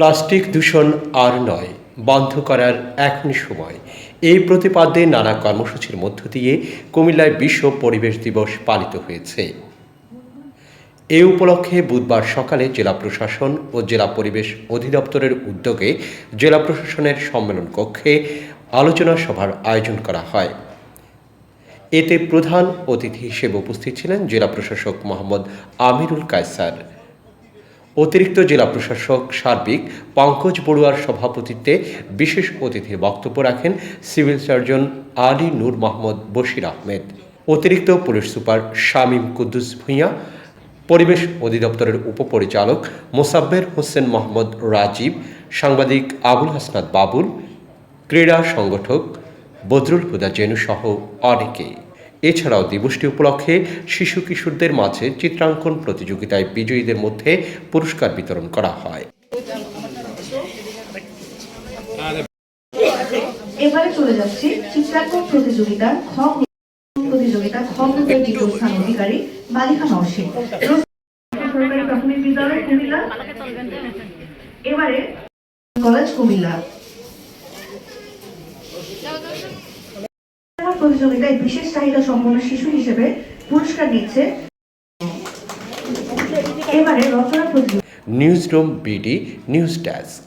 Plastic দূষণ আর নয়, বন্ধ করার এখনই সময়। এই প্রতিপাদ্যে নানা কর্মসূচির মধ্য দিয়ে কুমিল্লায় বিশ্ব পরিবেশ দিবস পালিত হয়েছে। এ উপলক্ষে বুধবার সকালে জেলা প্রশাসন ও জেলা পরিবেশ অধিদপ্তরের উদ্যোগে জেলা প্রশাসনের সম্মেলন কক্ষে আলোচনা সভার আয়োজন করা হয়। এতে প্রধান অতিথি হিসেবে উপস্থিত ছিলেন জেলা প্রশাসক মোহাম্মদ আমিরুল কায়সার। অতিরিক্ত জেলা প্রশাসক সার্বিক পঙ্কজ বড়ুয়ার সভাপতিত্বে বিশেষ অতিথির বক্তব্য রাখেন সিভিল সার্জন আলী নূর মোহাম্মদ বশির আহমেদ। অতিরিক্ত পুলিশ সুপার শামীম কুদ্দুস ভূঁইয়া, পরিবেশ অধিদপ্তরের উপপরিচালক মোসাব্বের হোসেন মোহাম্মদ রাজীব, সাংবাদিক আবুল হাসনাত বাবুল, ক্রীড়া সংগঠক বদরুল হুদা জেনু সহ অনেকে এছাড়াও দিবসটি উপলক্ষে শিশু কিশোরদের মাঝে চিত্রাঙ্কন প্রতিযোগিতায় বিজয়ীদের মধ্যে পুরস্কার বিতরণ করা হয়। এবারে চলে যাচ্ছি চিত্রাঙ্কন প্রতিযোগিতার খ প্রতিযোগিতা খ অধিকারী সরকারি প্রাথমিক বিদ্যালয় কুমিল্লা। এবারে কলেজ কুমিল্লা। প্রতিযোগিতায় বিশেষ চাহিদা সম্পন্ন শিশু হিসেবে পুরস্কার নিচ্ছে এবারে রচনা প্রতিযোগিতা। News room BD news desk.